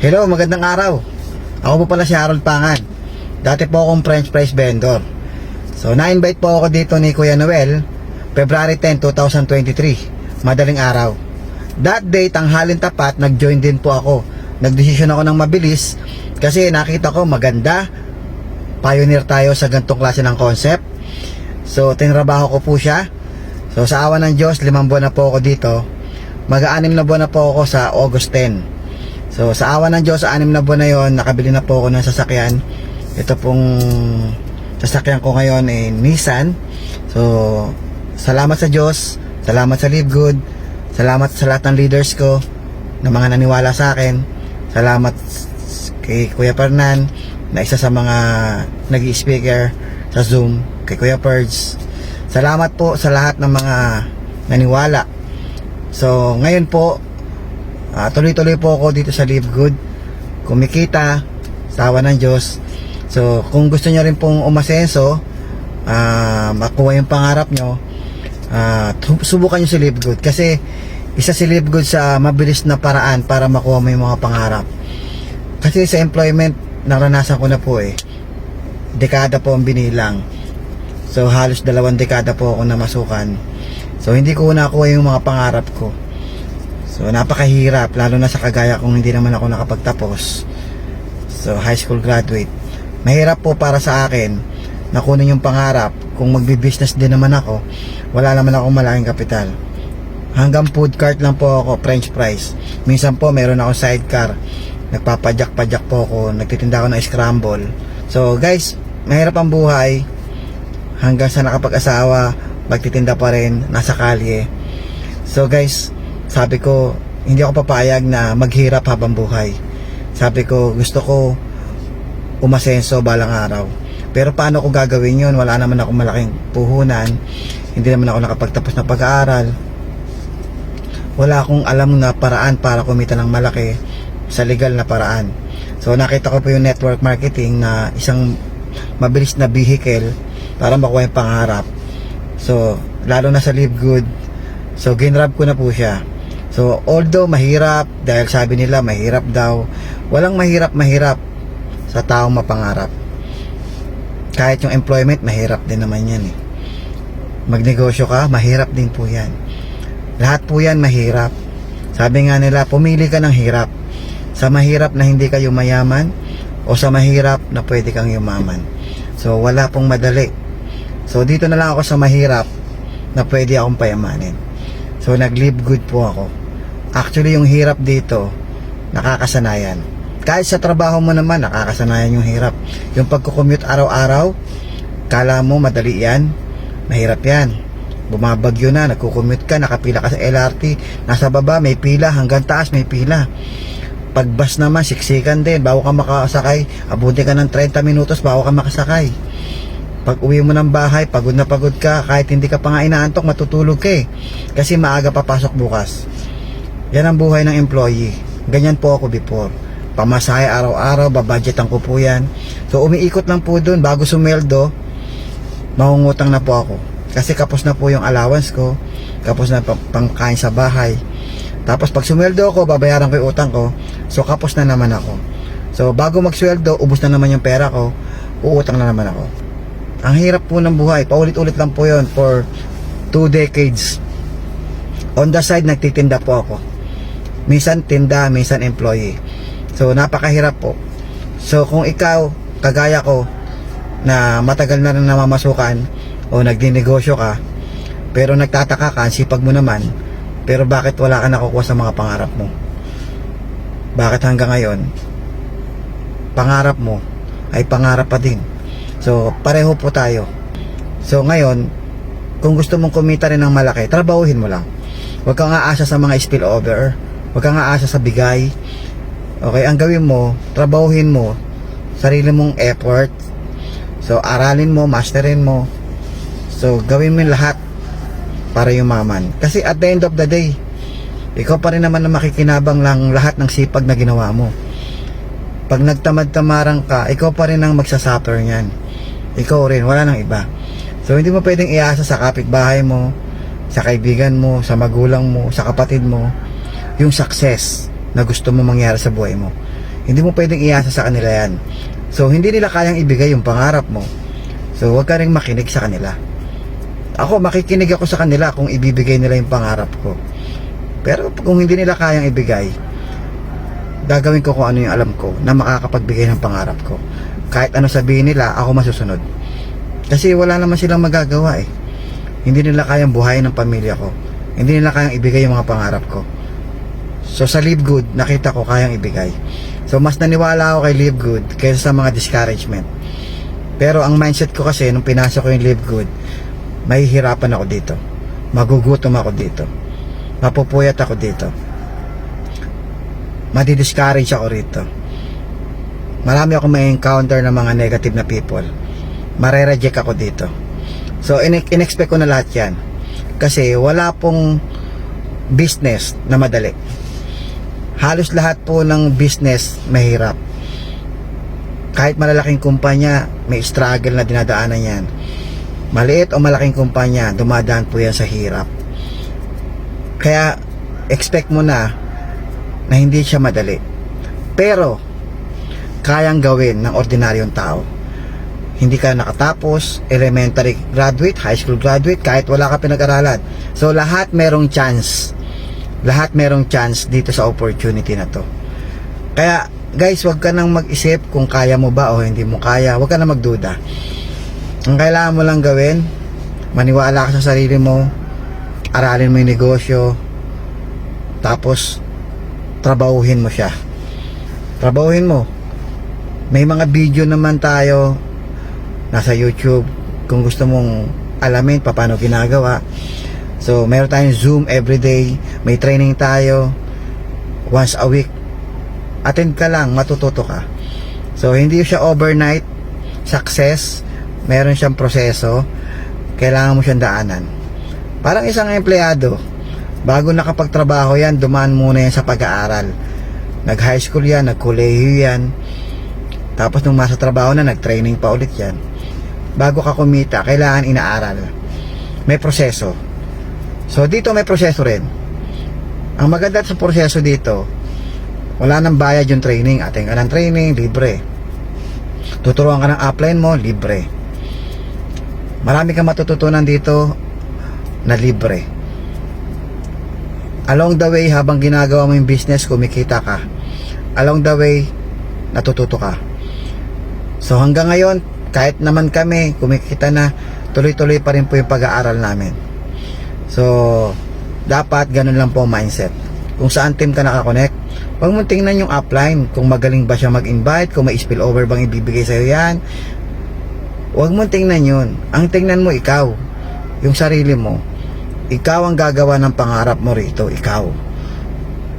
Hello, magandang araw. Ako po pala si Harold Pangan. Dati po akong French fries vendor. So, na-invite po ako dito ni Kuya Noel, February 10, 2023. Madaling araw. That day, tanghalin tapat, nag-join din po ako. Nagdesisyon ako ng mabilis kasi nakita ko maganda. Pioneer tayo sa gantong klase ng concept. So, tinrabaho ko po siya. So, sa awa ng Diyos, limang buwan na po ako dito. Mag-aanim na buwan na po ako sa August 10. So, sa awa ng Diyos, sa anim na buwan na yon, nakabili na po ako ng sasakyan. Ito pong sasakyan ko ngayon ay Nissan. So, salamat sa Diyos, salamat sa Live Good, salamat sa lahat ng leaders ko na mga naniwala sa akin. Salamat kay Kuya Pernan na isa sa mga nag speaker sa Zoom, kay Kuya Perds. Salamat po sa lahat ng mga naniwala. So, ngayon po, Ah, tuloy-tuloy po ako dito sa Live Good. Kumikita, sa awa ng Diyos. So, kung gusto niyo rin pong umasenso, ah, makuha yung pangarap nyo, ah, tu- subukan nyo si Live Good. Kasi, isa si Live Good sa mabilis na paraan para makuha mo yung mga pangarap. Kasi sa employment, naranasan ko na po eh. Dekada po ang binilang. So, halos dalawang dekada po ako namasukan. So, hindi ko nakuha yung mga pangarap ko. So napakahirap lalo na sa kagaya kung hindi naman ako nakapagtapos. So high school graduate. Mahirap po para sa akin na kunin yung pangarap kung magbi-business din naman ako. Wala naman akong malaking kapital. Hanggang food cart lang po ako, french fries. Minsan po meron ako sidecar. Nagpapadyak-padyak po ako, nagtitinda ako ng scramble. So guys, mahirap ang buhay. Hanggang sa nakapag-asawa, magtitinda pa rin, nasa kalye. So guys, sabi ko, hindi ako papayag na maghirap habang buhay. Sabi ko, gusto ko umasenso balang araw. Pero paano ko gagawin yun? Wala naman ako malaking puhunan. Hindi naman ako nakapagtapos ng pag-aaral. Wala akong alam na paraan para kumita ng malaki sa legal na paraan. So nakita ko po yung network marketing na isang mabilis na vehicle para makuha yung pangarap. So, lalo na sa Live Good. So, ginrab ko na po siya. So, although mahirap, dahil sabi nila mahirap daw, walang mahirap-mahirap sa taong mapangarap. Kahit yung employment, mahirap din naman yan eh. Magnegosyo ka, mahirap din po yan. Lahat po yan mahirap. Sabi nga nila, pumili ka ng hirap. Sa mahirap na hindi kayo mayaman, o sa mahirap na pwede kang yumaman. So, wala pong madali. So, dito na lang ako sa mahirap na pwede akong payamanin. So, nag-live good po ako. Actually, yung hirap dito, nakakasanayan. Kahit sa trabaho mo naman, nakakasanayan yung hirap. Yung pagkukommute araw-araw, kala mo madali yan, mahirap yan. Bumabagyo na, nagkukommute ka, nakapila ka sa LRT, nasa baba may pila, hanggang taas may pila. Pag bus naman, siksikan din, bago ka makasakay, abuti ka ng 30 minutos bago ka makasakay. Pag uwi mo ng bahay, pagod na pagod ka, kahit hindi ka pa nga inaantok, matutulog ka eh. Kasi maaga papasok bukas. Yan ang buhay ng employee. Ganyan po ako before. Pamasahe araw-araw, babudgetan ko po yan. So umiikot lang po dun, bago sumeldo, mangungutang na po ako. Kasi kapos na po yung allowance ko, kapos na pa- pangkain sa bahay. Tapos pag sumweldo ako, babayaran ko yung utang ko, so kapos na naman ako. So bago magsweldo, ubos na naman yung pera ko, uutang na naman ako. Ang hirap po ng buhay. Paulit-ulit lang po yon for two decades. On the side, nagtitinda po ako. Minsan tinda, minsan employee. So, napakahirap po. So, kung ikaw, kagaya ko, na matagal na rin namamasukan o nagdinegosyo ka, pero nagtataka ka, sipag mo naman, pero bakit wala ka nakukuha sa mga pangarap mo? Bakit hanggang ngayon, pangarap mo ay pangarap pa din? So, pareho po tayo. So, ngayon, kung gusto mong kumita rin ng malaki, trabahuhin mo lang. Huwag kang aasa sa mga spillover. Huwag kang aasa sa bigay. Okay, ang gawin mo, trabahuhin mo, sarili mong effort. So, aralin mo, masterin mo. So, gawin mo lahat para yumaman. Kasi at the end of the day, ikaw pa rin naman na makikinabang lang lahat ng sipag na ginawa mo. Pag nagtamad-tamarang ka, ikaw pa rin ang magsasuffer niyan. Ikaw rin, wala nang iba. So, hindi mo pwedeng iasa sa kapitbahay mo, sa kaibigan mo, sa magulang mo, sa kapatid mo, yung success na gusto mo mangyari sa buhay mo. Hindi mo pwedeng iasa sa kanila yan. So, hindi nila kayang ibigay yung pangarap mo. So, huwag ka rin makinig sa kanila. Ako, makikinig ako sa kanila kung ibibigay nila yung pangarap ko. Pero kung hindi nila kayang ibigay, gagawin ko kung ano yung alam ko na makakapagbigay ng pangarap ko. Kahit ano sabihin nila, ako masusunod. Kasi wala naman silang magagawa eh. Hindi nila kayang buhayin ng pamilya ko. Hindi nila kayang ibigay yung mga pangarap ko. So sa Live Good, nakita ko kayang ibigay. So mas naniwala ako kay Live Good kaysa sa mga discouragement. Pero ang mindset ko kasi nung pinasok ko yung Live Good, mahihirapan ako dito. Magugutom ako dito. Mapupuyat ako dito. Madi-discourage ako rito. Marami akong may encounter ng mga negative na people. Mare-reject ako dito. So, in- in-expect ko na lahat yan. Kasi wala pong business na madali. Halos lahat po ng business mahirap. Kahit malalaking kumpanya, may struggle na dinadaanan yan. Maliit o malaking kumpanya, dumadaan po yan sa hirap. Kaya, expect mo na na hindi siya madali. Pero, kayang gawin ng ordinaryong tao. Hindi ka nakatapos, elementary graduate, high school graduate, kahit wala ka pinag-aralan. So, lahat merong chance. Lahat merong chance dito sa opportunity na to. Kaya, guys, wag ka nang mag-isip kung kaya mo ba o hindi mo kaya. Wag ka na magduda. Ang kailangan mo lang gawin, maniwala ka sa sarili mo, aralin mo yung negosyo, tapos, trabahuhin mo siya. Trabahuhin mo. May mga video naman tayo nasa YouTube kung gusto mong alamin pa paano ginagawa. So, meron tayong Zoom everyday, may training tayo once a week. Attend ka lang, matututo ka. So, hindi siya overnight success. Meron siyang proseso. Kailangan mo siyang daanan. Parang isang empleyado, bago nakapagtrabaho yan, dumaan muna yan sa pag-aaral. Nag-high school yan, nag-kolehiyo yan. Tapos nung masa trabaho na, nag-training pa ulit yan. Bago ka kumita, kailangan inaaral. May proseso. So dito may proseso rin. Ang maganda sa proseso dito, wala nang bayad yung training. Ating ka ng training, libre. Tuturuan ka ng upline mo, libre. Marami kang matututunan dito na libre. Along the way, habang ginagawa mo yung business, kumikita ka. Along the way, natututo ka. So hanggang ngayon, kahit naman kami, kumikita na, tuloy-tuloy pa rin po yung pag-aaral namin. So, dapat ganun lang po mindset. Kung saan team ka nakakonect, huwag mong tingnan yung upline, kung magaling ba siya mag-invite, kung may spillover bang ibibigay sa'yo yan. Huwag mong tingnan yun. Ang tingnan mo ikaw, yung sarili mo. Ikaw ang gagawa ng pangarap mo rito, ikaw.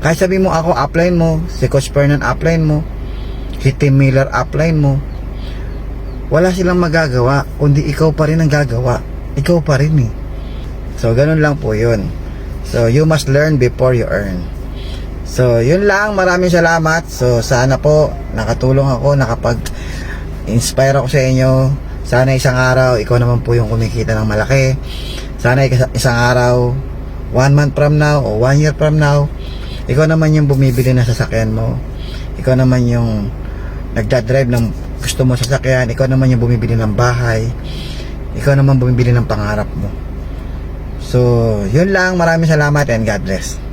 Kahit sabi mo ako upline mo, si Coach Fernan upline mo, si Tim Miller upline mo, wala silang magagawa, kundi ikaw pa rin ang gagawa. Ikaw pa rin eh. So, ganun lang po yun. So, you must learn before you earn. So, yun lang. Maraming salamat. So, sana po nakatulong ako, nakapag-inspire ako sa inyo. Sana isang araw, ikaw naman po yung kumikita ng malaki. Sana isa- isang araw, one month from now, o one year from now, ikaw naman yung bumibili ng sasakyan mo. Ikaw naman yung nagdadrive ng gusto mo sasakyan. Ikaw naman yung bumibili ng bahay. Ikaw naman bumibili ng pangarap mo. So, yun lang. Maraming salamat and God bless.